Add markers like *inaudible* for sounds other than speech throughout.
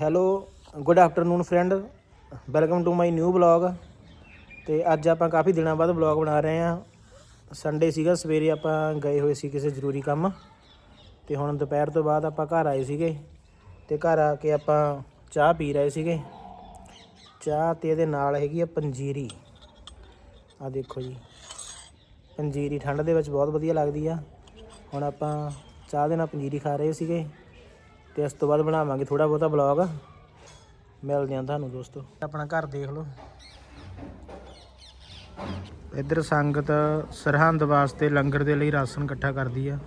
Hello good afternoon friend welcome to my new blog ਤੇ ਅੱਜ ਆਪਾਂ ਕਾਫੀ ਦਿਨਾਂ ਬਾਅਦ ਬਲੌਗ ਬਣਾ ਰਹੇ ਹਾਂ। ਸੰਡੇ ਸੀਗਾ, ਸਵੇਰੇ ਆਪਾਂ ਗਏ ਹੋਏ ਸੀ ਕਿਸੇ ਜ਼ਰੂਰੀ ਕੰਮ। ਤੇ ਹੁਣ ਦੁਪਹਿਰ ਤੋਂ ਬਾਅਦ ਆਪਾਂ ਘਰ ਆਏ ਸੀਗੇ। ਤੇ ਘਰ ਆ ਕੇ ਆਪਾਂ ਚਾਹ ਪੀ ਰਹੇ ਸੀਗੇ। ਚਾਹ ਤੇ ਇਹਦੇ ਨਾਲ ਹੈਗੀ ਆ ਪੰਜੀਰੀ। ਆ ਦੇਖੋ ਜੀ। ਪੰਜੀਰੀ ਠੰਡ ਦੇ ਵਿੱਚ ਬਹੁਤ ਵਧੀਆ ਲੱਗਦੀ ਆ। ਹੁਣ ਆਪਾਂ ਚਾਹ ਦੇ ਨਾਲ ਪੰਜੀਰੀ ਖਾ ਰਹੇ ਸੀਗੇ। ਤੇ ਇਸ ਤੋਂ ਬਾਅਦ ਬਣਾਵਾਂਗੇ ਥੋੜਾ ਬਹੁਤਾ ਬਲੌਗ ਮਿਲਦੇ ਹਾਂ ਤੁਹਾਨੂੰ ਦੋਸਤੋ। ਆਪਣਾ ਘਰ ਦੇਖ ਲਓ। ਇੱਧਰ ਸੰਗਤ ਸਰਹੰਦ ਵਾਸਤੇ ਲੰਗਰ ਦੇ ਲਈ ਰਾਸ਼ਨ ਇਕੱਠਾ ਕਰਦੀ ਆ।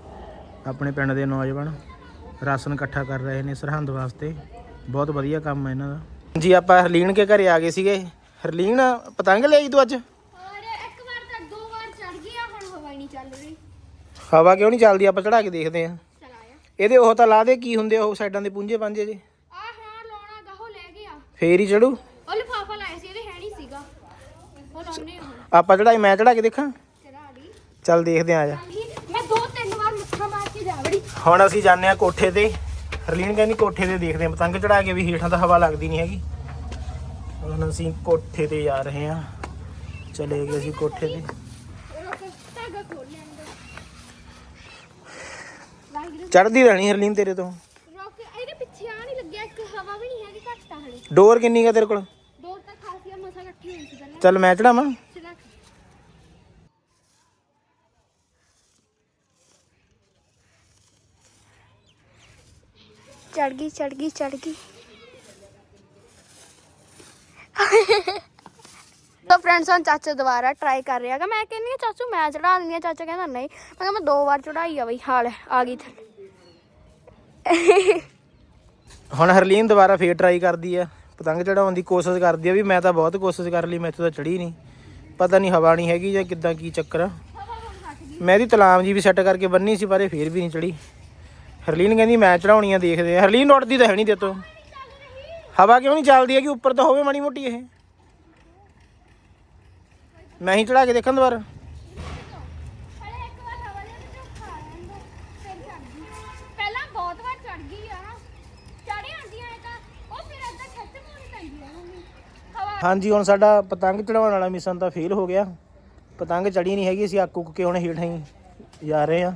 ਆਪਣੇ ਪਿੰਡ ਦੇ ਨੌਜਵਾਨ ਰਾਸ਼ਨ ਇਕੱਠਾ ਕਰ ਰਹੇ ਨੇ ਸਰਹੰਦ ਵਾਸਤੇ। ਬਹੁਤ ਵਧੀਆ ਕੰਮ ਹੈ ਇਹਨਾਂ ਦਾ। ਜੀ ਆਪਾਂ ਹਰਲੀਨ ਕੇ ਘਰੇ ਆ ਗਏ ਸੀਗੇ। ਹਰਲੀਨ ਪਤੰਗ ਲਈ ਤੂੰ ਅੱਜ? ਹਵਾ ਕਿਉਂ ਨਹੀਂ ਚੱਲਦੀ? ਆਪਾਂ ਚੜਾ ਕੇ ਦੇਖਦੇ ਆ ਇਹਦੇ ਉਹ ਤਾਂ ਲਾ ਦੇ ਕੀ ਹੁੰਦੇ ਆ ਉਹ ਸਾਈਡਾਂ ਦੇ ਪੁੰਜੇ ਪਾਂਜੇ ਜੇ। ਆ ਹਾਂ ਲਾਉਣਾ ਗਾਹੋ ਲੈ ਗਿਆ ਫੇਰ ਹੀ ਚੜੂ। ਉਹ ਲਿਫਾਫਾ ਲਾਇਆ ਸੀ ਇਹਦੇ ਹੈ ਨਹੀਂ ਸੀਗਾ। ਉਹ ਲਾਉਣੇ ਹੁਣ। ਆਪਾਂ ਚੜਾਈ ਮੈਂ ਚੜਾ ਕੇ ਦੇਖਾਂ? ਚੜਾ ਚੱਲ ਦੇਖਦੇ ਆ ਆ ਜਾ। ਮੈਂ ਦੋ ਤਿੰਨ ਵਾਰ ਮੱਥਾ ਮਾਰ ਕੇ ਜਾ ਵੜੀ। ਹੁਣ ਅਸੀਂ ਜਾਂਦੇ ਆ ਕੋਠੇ ਤੇ। ਹਰਲੀਨ ਕਹਿੰਦੀ ਕੋਠੇ ਤੇ ਦੇਖਦੇ ਆ। ਪਤੰਗ ਚੜਾ ਕੇ ਵੀ ਹੇਠਾਂ ਤਾਂ ਹਵਾ ਲੱਗਦੀ ਨਹੀਂ ਹੈਗੀ। ਹੁਣ ਅਸੀਂ ਕੋਠੇ ਤੇ ਜਾ ਰਹੇ ਆ। ਚਲੇ ਗਏ ਅਸੀਂ ਕੋਠੇ ਤੇ ਰੁਕ ਧਾਗਾ ਖੋਲ ਲੈਣ ਦੋ ਵਾਹਿਗੁਰੂ ਚੜਦੀ ਰਹਿਣੀ ਹਰਲੀਨ ਤੇਰੇ ਤੋਂ। ਰੁਕ ਇਹਦੇ ਪਿੱਛੇ ਆ ਨਹੀਂ ਲੱਗਿਆ ਇੱਕ ਹਵਾ ਵੀ ਨਹੀਂ ਹੈਗੀ ਘੱਟ ਤਾਂ ਹਲੇ। ਡੋਰ ਕਿੰਨੀ ਗਾ ਤੇਰੇ ਕੋਲ? ਦੋ ਤਾਂ ਖਾਸੀਆਂ ਮਸਾ ਇਕੱਠੀ ਹੋਈ ਸੀ ਪਹਿਲਾਂ। ਚੱਲ ਮੈਂ ਚੜਾਵਾਂ। ਚਲਾ ਚੜ ਗਈ ਚੜ ਗਈ ਚੜ ਗਈ। ਤਾਂ ਫਰੈਂਡਸ ਹੁਣ ਚਾਚਾ ਦੁਬਾਰਾ ਟਰਾਈ ਕਰ ਰਿਹਾ ਮੈਂ ਕਹਿੰਦੀ ਹਾਂ, ਚਾਚੂ ਮੈਂ ਚੜਾ ਦਿੰਦੀ ਹਾਂ। ਚਾਚਾ ਕਹਿੰਦਾ ਨਹੀਂ। ਮੈਂ ਕਿਹਾ ਮੈਂ ਦੋ ਵਾਰ ਚੜਾਈ ਆ ਬਈ, ਹਾਲ ਆ ਗਈ ਥੱਲੇ ਹੁਣ ਹਰਲੀਨ ਦੁਬਾਰਾ ਫੇਰ ਟਰਾਈ ਕਰਦੀ ਆ। ਪਤੰਗ ਚੜਾਉਣ ਦੀ ਕੋਸ਼ਿਸ਼ ਕਰਦੀ ਆ ਵੀ ਮੈਂ ਤਾਂ ਬਹੁਤ ਕੋਸ਼ਿਸ਼ ਕਰ ਲਈ, ਮੈਥੋਂ ਤਾਂ ਚੜੀ ਨਹੀਂ। ਪਤਾ ਨਹੀਂ ਹਵਾ ਨਹੀਂ ਹੈਗੀ ਜਾਂ ਕਿੱਦਾਂ ਕੀ ਚੱਕਰ ਆ। ਮੈਂ ਇਹਦੀ ਤਲਾਮ ਜੀ ਵੀ ਸੈੱਟ ਕਰਕੇ ਬੰਨੀ ਸੀ, ਪਰ ਇਹ ਫੇਰ ਵੀ ਨਹੀਂ ਚੜੀ ਹਰਲੀਨ ਕਹਿੰਦੀ, ਮੈਂ ਚੜਾਉਣੀ ਆ ਦੇਖਦੇ ਆ। ਹਰਲੀਨ ਉੱਡਦੀ ਤਾਂ ਹੈ ਨਹੀਂ ਤੇਤੋਂ ਹਵਾ ਕਿਉਂ ਨਹੀਂ ਚੱਲਦੀ ਹੈ ਕਿ ਉੱਪਰ ਤਾਂ ਹੋਵੇ ਮਾੜੀ ਮੋਟੀ ਇਹ। ਮੈਂ ਹੀ ਚੜਾ ਕੇ ਦੇਖਾਂ ਦੁਬਾਰਾ। ਹਾਂਜੀ ਹੁਣ ਸਾਡਾ ਪਤੰਗ ਚੜਾਉਣ ਵਾਲਾ ਮਿਸ਼ਨ ਤਾਂ ਫੇਲ ਹੋ ਗਿਆ। ਪਤੰਗ ਚੜੀ ਨਹੀਂ ਹੈਗੀ ਅਸੀਂ ਅੱਕ ਉੱਕ ਕੇ ਹੁਣ ਹੇਠਾਂ ਹੀ ਜਾ ਰਹੇ ਆ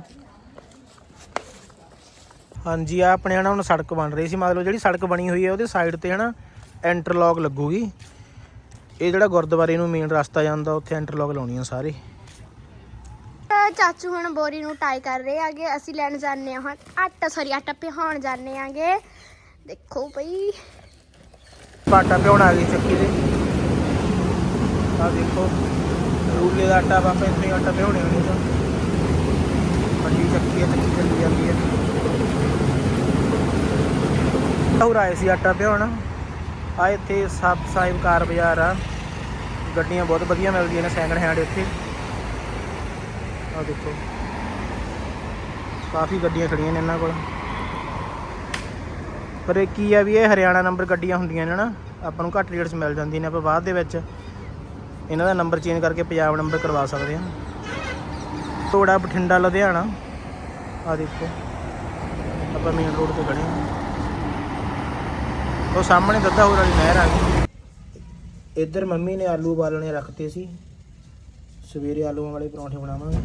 ਹਾਂਜੀ ਆ ਆਪਣੇ ਹਨਾ ਹੁਣ ਸੜਕ ਬਣ ਰਹੀ ਸੀ। ਮਤਲਬ ਜਿਹੜੀ ਸੜਕ ਬਣੀ ਹੋਈ ਹੈ ਉਹਦੇ ਸਾਈਡ ਤੇ ਹਨਾ ਇੰਟਰਲੌਕ ਲੱਗੂਗੀ। ਇਹ ਜਿਹੜਾ ਗੁਰਦੁਆਰੇ ਨੂੰ ਮੇਨ ਰਸਤਾ ਜਾਂਦਾ ਉੱਥੇ ਇੰਟਰਲੌਕ ਲਾਉਣੀ ਆ ਸਾਰੇ ਚਾਚੂ ਹੁਣ ਬੋਰੀ ਨੂੰ ਟਾਈ ਕਰ ਰਹੇ ਆਗੇ ਅਸੀਂ ਲੈਣ ਜਾਂਦੇ ਹਾਂ ਹੁਣ। ਆਟਾ ਸੌਰੀ ਆਟਾ ਪਿਹਾਉਣ ਜਾਂਦੇ ਆਗੇ। ਦੇਖੋ ਭਈ ਆਟਾ ਪਿਉਣ ਆ ਗਈ ਚੱਕੀ ਦੇ। ਆ ਦੇਖੋ ਰੂਲੇ ਦਾ ਆਟਾ ਬਾਪੇ ਇੱਥੇ ਆਟਾ ਪਿਉਣੇ ਹੋਣੇ ਤਾਂ। ਵੱਡੀ ਚੱਕੀ ਹੈ ਚੱਕੀ ਚੱਲੀ ਜਾਂਦੀ ਹੈ ਹੋਰ ਆਏ ਸੀ ਆਟਾ ਪਿਉਣ। ਆ ਇੱਥੇ ਸਬ ਸਾਹਿਬ ਕਾਰ ਬਾਜ਼ਾਰ ਆ। ਗੱਡੀਆਂ ਬਹੁਤ ਵਧੀਆ ਮਿਲਦੀਆਂ ਨੇ ਸੈਕਿੰਡ ਹੈਂਡ ਇੱਥੇ। ਆ ਦੇਖੋ। ਕਾਫੀ ਗੱਡੀਆਂ ਖੜੀਆਂ ਨੇ ਇਹਨਾਂ ਕੋਲ। ਪਰ ਇਹ ਕੀ ਆ ਵੀ ਇਹ ਹਰਿਆਣਾ ਨੰਬਰ ਗੱਡੀਆਂ ਹੁੰਦੀਆਂ ਨੇ ਨਾ, ਆਪਾਂ ਨੂੰ ਘੱਟ ਰੇਟ 'ਚ ਮਿਲ ਜਾਂਦੀਆਂ ਨੇ, ਆਪਾਂ ਬਾਅਦ ਦੇ ਵਿੱਚ ਇਹਨਾਂ ਦਾ ਨੰਬਰ ਚੇਂਜ ਕਰਕੇ ਪੰਜਾਬ ਨੰਬਰ ਕਰਵਾ ਸਕਦੇ ਹਾਂ। ਤੋੜਾ ਬਠਿੰਡਾ ਲੁਧਿਆਣਾ। ਆ ਦੇਖੋ। ਆਪਾਂ ਮੇਨ ਰੋਡ ਤੇ ਖੜੇ ਹਾਂ। ਉਹ ਸਾਹਮਣੇ ਦੱਦਾ ਹੋਰ ਵਾਲੀ ਨਹਿਰ ਆ ਗਈ। ਇੱਧਰ ਮੰਮੀ ਨੇ ਆਲੂ ਉਬਾਲਣੇ ਰੱਖਤੇ ਸੀ। ਸਵੇਰੇ ਆਲੂਆਂ ਵਾਲੇ ਪਰੌਂਠੇ ਬਣਾਵਾਂਗੇ।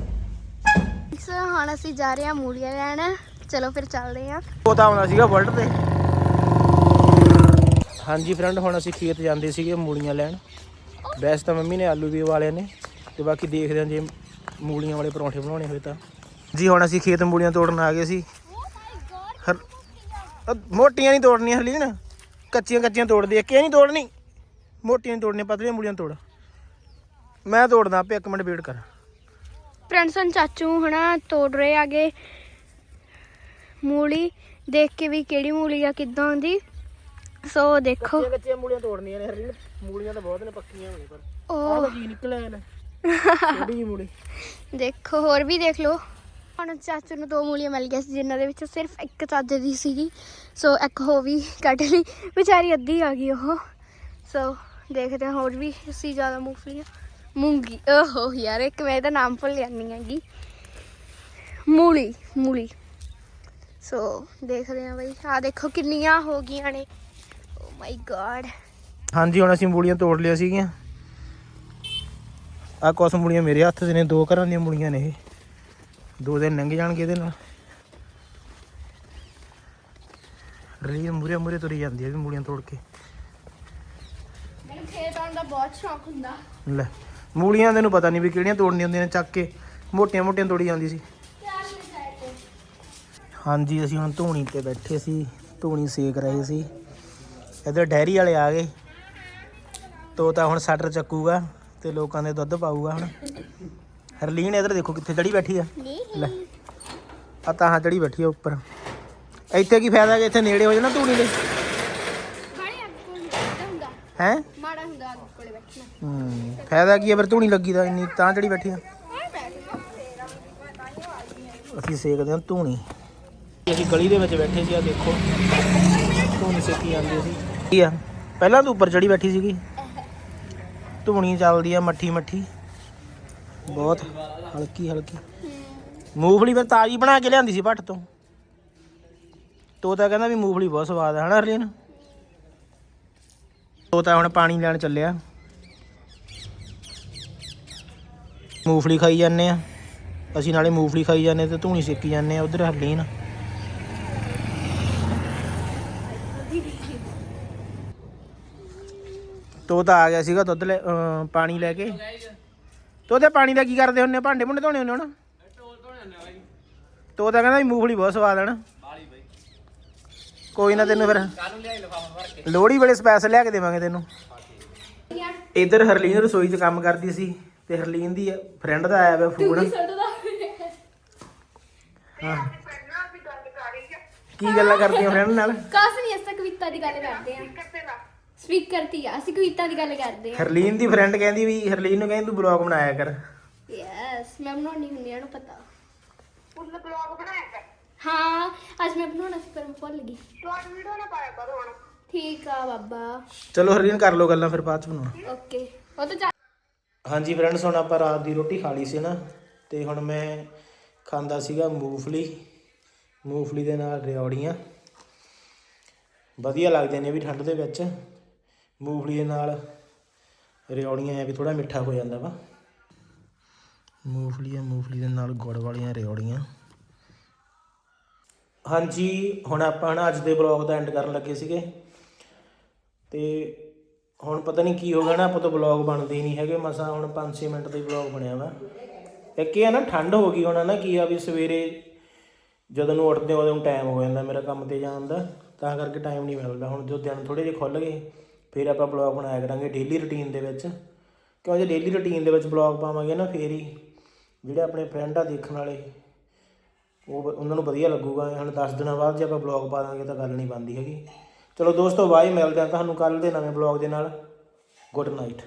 ਸੋ ਹੁਣ ਅਸੀਂ ਜਾ ਰਹੇ ਹਾਂ ਮੂਲੀਆਂ ਲੈਣ। ਚਲੋ ਫਿਰ ਚੱਲਦੇ ਹਾਂ। ਉਹ ਤਾਂ ਆਉਂਦਾ ਸੀਗਾ ਵਰਲਡ ਤੇ। ਹਾਂਜੀ ਫਰੈਂਡ ਹੁਣ ਅਸੀਂ ਖੇਤ ਜਾਂਦੇ ਸੀਗੇ ਮੂਲੀਆਂ ਲੈਣ। ਵੈਸੇ ਤਾਂ ਮੰਮੀ ਨੇ ਆਲੂ ਵੀ ਉਬਾਲੇ ਨੇ ਤੇ ਬਾਕੀ ਦੇਖਦੇ ਹਾਂ ਜੇ ਮੂਲੀਆਂ ਵਾਲੇ ਪਰੌਂਠੇ ਬਣਾਉਣੇ ਹੋਏ ਤਾਂ। ਜੀ ਹੁਣ ਅਸੀਂ ਖੇਤ ਮੂਲੀਆਂ ਤੋੜਨ ਆ ਗਏ ਸੀ। ਅ, ਮੋਟੀਆਂ ਨਹੀਂ ਤੋੜਨੀਆਂ ਹਲੀ ਨਾ ਕੱਚੀਆਂ ਕੱਚੀਆਂ ਤੋੜਦੀ ਆ ਕਿਹ ਨਹੀਂ ਤੋੜਨੀ ਮੋਟੀਆਂ ਨਹੀਂ ਤੋੜਨੀਆਂ ਪਤਲੀਆਂ ਮੂਲੀਆਂ ਤੋੜ। ਮੈਂ ਤੋੜਦਾ ਆਪੇ ਇੱਕ ਮਿੰਟ ਵੇਟ ਕਰ। ਫਰੈਂਡਸ ਹਨ ਚਾਚੂ ਹਨਾ ਤੋੜ ਰਹੇ ਆਗੇ। ਮੂਲੀ ਦੇਖ ਕੇ ਵੀ ਕਿਹੜੀ ਮੂਲੀ ਆ ਕਿੱਦਾਂ ਦੀ। ਸੋ ਦੇਖੋ। ਕੱਚੀਆਂ ਮੂਲੀਆਂ ਤੋੜਨੀਆਂ ਨੇ ਹਲੀ ਮੂਲੀਆਂ ਤਾਂ ਬਹੁਤ ਨੇ ਪੱਕੀਆਂ ਹੋਣੇ ਪਰ। ਉਹ ਆਹ ਕੀ ਨਿਕਲਿਆ ਲੈ ਛੋਟੀ *laughs* ਮੂਲੀ? ਦੇਖੋ ਹੋਰ ਵੀ ਦੇਖ ਲਓ। ਹੁਣ ਚਾਚੂ ਨੂੰ ਦੋ ਮੂਲੀਆਂ ਮਿਲ ਗਈਆਂ ਸੀ, ਜਿਨ੍ਹਾਂ ਦੇ ਵਿੱਚ ਸਿਰਫ ਇੱਕ ਚਾਚੇ ਦੀ ਸੀਗੀ। ਸੋ ਇੱਕ ਹੋ ਵੀ ਕੱਢ ਲਈ। ਵਿਚਾਰੀ ਅੱਧੀ ਆ ਗਈ ਉਹ। ਸੋ ਦੇਖਦੇ ਹਾਂ, ਹੋਰ ਵੀ ਅਸੀਂ ਜ਼ਿਆਦਾ ਮੂੰਗਫਲੀਆਂ ਮੂੰਗੀ ਓਹੋ ਯਾਰ, ਇੱਕ ਮੈਂ ਇਹਦਾ ਨਾਮ ਭੁੱਲ ਜਾਂਦੀ ਹੈਗੀ। ਮੂਲੀ ਮੂਲੀ। ਸੋ ਦੇਖਦੇ ਹਾਂ ਬਈ। ਆ ਦੇਖੋ ਕਿੰਨੀਆਂ ਹੋ ਗਈਆਂ ਨੇ। oh ਮਾਈ ਗॉड ਹਾਂਜੀ, ਹੁਣ ਅਸੀਂ ਮੂਲੀਆਂ ਤੋੜ ਲਿਆ ਸੀਗੀਆਂ। ਆ ਕੁਛ ਮੂਲੀਆਂ ਮੇਰੇ ਹੱਥ 'ਚ ਨੇ, ਦੋ ਘਰਾਂ ਦੀਆਂ ਮੂਲੀਆਂ ਨੇ ਇਹ। ਦੋ ਦਿਨ ਲੰਘ ਜਾਣਗੇ ਇਹਦੇ ਨਾਲ। ਰਲੀਨ ਮੂਰੇ ਮੂਰੇ ਤੁਰੀ ਜਾਂਦੀ ਹੈ ਵੀ ਮੂਲੀਆਂ ਤੋੜ ਕੇ। ਮੈਨੂੰ ਖੇਤ ਆਉਣ ਦਾ ਬਹੁਤ ਸ਼ੌਕ ਹੁੰਦਾ। ਲੈ ਮੂਲੀਆਂ ਤੈਨੂੰ ਪਤਾ ਨਹੀਂ ਵੀ ਕਿਹੜੀਆਂ ਤੋੜਨੀਆਂ ਹੁੰਦੀਆਂ ਨੇ ਚੱਕ ਕੇ ਮੋਟੀਆਂ ਮੋਟੀਆਂ ਤੋੜੀ ਜਾਂਦੀ ਸੀ। ਹਾਂਜੀ ਅਸੀਂ ਹੁਣ ਧੂਣੀ ਤੇ ਬੈਠੇ ਸੀ ਧੂਣੀ ਸੇਕ ਰਹੇ ਸੀ। ਇੱਧਰ ਡੈਰੀ ਵਾਲੇ ਆ ਗਏ। ਤੋਤਾ ਹੁਣ ਸਟਰ ਚੱਕੂਗਾ ਤੇ ਲੋਕਾਂ ਦੇ ਦੁੱਧ ਪਾਊਗਾ ਹੁਣ। ਹਰਲੀਨ ਇੱਧਰ ਦੇਖੋ ਕਿੱਥੇ ਚੜੀ ਬੈਠੀ ਆ। ਲੈ। ਆ ਤਾਂ ਹਾਂ ਚੜੀ ਬੈਠੀ ਆ ਉੱਪਰ। ਇੱਥੇ ਕੀ ਫਾਇਦਾ ਕਿ ਇੱਥੇ ਨੇੜੇ ਹੋ ਜਾਣਾ ਧੂਣੀ ਦੇ ਹੈ? ਮਾੜਾ ਹੁੰਦਾ ਕੋਲੇ ਬੈਠਣਾ। ਹੂੰ ਫਾਇਦਾ ਕੀ ਆ ਫਿਰ ਧੂਣੀ ਲੱਗੀ ਦਾ ਇੰਨੀ ਤਾਂ ਚੜੀ ਬੈਠੀ ਆ। ਹਾਂ ਅਸੀਂ ਸੇਕਦੇ ਹਾਂ ਧੂਣੀ ਅਸੀਂ ਗਲੀ ਦੇ ਵਿੱਚ ਬੈਠੇ ਸੀ ਆ ਦੇਖੋ। ਧੂਣੀ ਸੇਕੀ ਜਾਂਦੀ ਸੀ ਕੀ ਆ? ਪਹਿਲਾਂ ਤੂੰ ਉੱਪਰ ਚੜੀ ਬੈਠੀ ਸੀਗੀ। ਧੂਣੀ ਚੱਲਦੀ ਆ ਮੱਠੀ ਮੱਠੀ ਬਹੁਤ ਹਲਕੀ ਹਲਕੀ। ਮੂੰਗਫਲੀ ਮੈਂ ਤਾਜ਼ੀ ਬਣਾ ਕੇ ਲਿਆਂਦੀ ਸੀ ਭੱਟ ਤੋਂ। ਤੋਤਾ ਕਹਿੰਦਾ ਵੀ ਮੂੰਗਫਲੀ ਬਹੁਤ ਸਵਾਦ ਹੈ ਹਨਾ ਹਰਲੀਨ? ਤੋਤਾ ਹੁਣ ਪਾਣੀ ਲੈਣ ਚੱਲਿਆ। ਮੂੰਗਫਲੀ ਖਾਈ ਜਾਂਦੇ ਆ। ਅਸੀਂ ਨਾਲੇ ਮੂੰਗਫਲੀ ਖਾਈ ਜਾਂਦੇ ਤੇ ਧੂਣੀ ਸੇਕੀ ਜਾਂਦੇ ਆ, ਉਧਰ ਹਰਲੀਨ। ਤੋਤਾ ਆ ਗਿਆ ਸੀਗਾ ਦੁੱਧ ਲੈ ਪਾਣੀ ਲੈ ਕੇ। ਤੋਤੇ ਪਾਣੀ ਦਾ ਕੀ ਕਰਦੇ ਹੁੰਨੇ ਭਾਂਡੇ ਭੁੰਡੇ ਧੋਣੇ ਹੁੰਨੇ ਹੁਣ? ਤੋਤਾ ਕਹਿੰਦਾ ਵੀ ਮੂੰਗਫਲੀ ਬਹੁਤ ਸਵਾਦ ਹੈ ਨਾ। ਕੋਈ ਨਾ ਤੈਨੂੰ ਫਿਰ ਲੋਹੜੀ ਵੇਲੇ ਸਪੈਸ਼ਲ ਲਿਆ ਕੇ ਦੇਵਾਂਗੇ ਤੈਨੂੰ। ਇੱਧਰ ਹਰਲੀਨ ਰਸੋਈ 'ਚ ਕੰਮ ਕਰਦੀ ਸੀ ਤੇ ਹਰਲੀਨ ਦੀ ਫਰੈਂਡ ਦਾ ਆਇਆ ਵਾ ਫੋਨ ਹਾਂ। ਕੀ ਗੱਲਾਂ ਕਰਦੀਆਂ ਫਰੈਂਡ ਨਾਲ? ਕਾਸ ਨਹੀਂ ਅਸਾਂ ਕਵਿਤਾ ਦੀ ਗੱਲ ਕਰਦੇ ਆ। ਸਪੀਕਰ ਤੇ ਆ। ਅਸੀਂ ਕਵਿਤਾ ਦੀ ਗੱਲ ਕਰਦੇ ਆ ਹਰਲੀਨ ਦੀ ਫਰੈਂਡ ਕਹਿੰਦੀ ਵੀ ਹਰਲੀਨ ਨੂੰ ਕਹਿੰਦੀ ਤੂੰ ਬਲੌਗ ਬਣਾਇਆ ਕਰ। ਯੈਸ ਮੈਂ ਬਣਾਉਣੀ ਹੁੰਦੀ ਆ ਨੂੰ ਪਤਾ। ਉਹਨੇ ਬਲੌਗ ਬਣਾਇਆ ਕਰ। ਹਾਂ ਅੱਜ ਮੈਂ ਬਣਾਉਣਾ ਸੀ ਪਰ ਮੈਂ ਭੁੱਲ ਗਈ। ਸ਼ਾਰਟ ਵੀਡੀਓ ਨਾ ਪਾਇਆ ਕਰ ਹੁਣ। ਠੀਕ ਆ ਬਾਬਾ। ਚਲੋ ਹਰਲੀਨ ਕਰ ਲਓ ਗੱਲਾਂ ਫਿਰ ਬਾਅਦ ਚ ਬਣਾਉਣਾ। ਓਕੇ। ਉਹ ਤਾਂ ਚੱਲ। ਹਾਂਜੀ ਫਰੈਂਡਸ ਹੁਣ ਆਪਾਂ ਰਾਤ ਦੀ ਰੋਟੀ ਖਾ ਲਈ ਸੀ ਨਾ ਤੇ ਹੁਣ ਮੈਂ ਖਾਂਦਾ ਸੀਗਾ ਮੂੰਗਫਲੀ। ਮੂੰਗਫਲੀ ਦੇ ਨਾਲ ਰਿਓੜੀਆਂ। ਵਧੀਆ ਲੱਗਦੇ ਨੇ ਵੀ ਠੰਡ ਦੇ ਵਿੱਚ। ਮੂੰਗਫਲੀ ਦੇ ਨਾਲ ਰਿਓੜੀਆਂ ਐ ਵੀ ਥੋੜਾ ਮਿੱਠਾ ਹੋ ਜਾਂਦਾ ਵਾ। ਮੂੰਗਫਲੀ ਮੂੰਗਫਲੀ ਦੇ ਨਾਲ ਗੁੜ ਵਾਲੀਆਂ ਰਿਓੜੀਆਂ। ਹਾਂਜੀ, ਹੁਣ ਆਪਾਂ ਨਾ ਅੱਜ ਦੇ ਬਲੌਗ ਦਾ ਐਂਡ ਕਰਨ ਲੱਗੇ ਸੀਗੇ। ਤੇ ਹੁਣ ਪਤਾ ਨਹੀਂ ਕੀ ਹੋ ਗਿਆ ਨਾ, ਆਪਾਂ ਤੋਂ ਬਲੌਗ ਬਣਦੇ ਹੀ ਨਹੀਂ ਹੈਗੇ। ਮਸਾ ਹੁਣ 5-6 ਮਿੰਟ ਦਾ ਹੀ ਬਲੌਗ ਬਣਿਆ ਵਾ। ਇੱਕ ਇਹ ਆ ਨਾ, ਠੰਡ ਹੋ ਗਈ ਹੁਣ ਨਾ, ਕੀ ਆ ਵੀ ਸਵੇਰੇ ਜਦੋਂ ਨੂੰ ਉੱਠਦੇ ਉਦੋਂ ਟਾਈਮ ਹੋ ਜਾਂਦਾ ਮੇਰਾ ਕੰਮ ਤੇ ਜਾਣ ਦਾ। ਤਾਂ ਕਰਕੇ ਟਾਈਮ ਨਹੀਂ ਮਿਲਦਾ। ਹੁਣ ਜੋ ਦਿਨ ਥੋੜੇ ਜਿਹੇ ਖੁੱਲ ਗਏ। ਫਿਰ ਆਪਾਂ ਬਲੌਗ ਬਣਾਇਆ ਕਰਾਂਗੇ ਡੇਲੀ ਰੁਟੀਨ ਦੇ ਵਿੱਚ। ਕਿਉਂ ਜੇ ਡੇਲੀ ਰੁਟੀਨ ਦੇ ਵਿੱਚ ਬਲੌਗ ਪਾਵਾਂਗੇ ਨਾ ਫੇਰ ਹੀ ਜਿਹੜੇ ਆਪਣੇ ਫਰੈਂਡ ਆ ਦੇਖਣ ਵਾਲੇ, ਉਹ ਉਹਨਾਂ ਨੂੰ ਵਧੀਆ ਲੱਗੂਗਾ। ਹੁਣ 10 ਦਿਨਾਂ ਬਾਅਦ ਜੇ ਆਪਾਂ ਬਲੌਗ ਪਾ ਦਾਂਗੇ ਤਾਂ ਗੱਲ ਨਹੀਂ ਬਣਦੀ ਹੈਗੀ। ਚਲੋ ਦੋਸਤੋ ਬਾਏ ਮਿਲਦੇ ਹਾਂ ਤੁਹਾਨੂੰ ਕੱਲ ਦੇ ਨਵੇਂ ਬਲੌਗ ਦੇ ਨਾਲ। Good night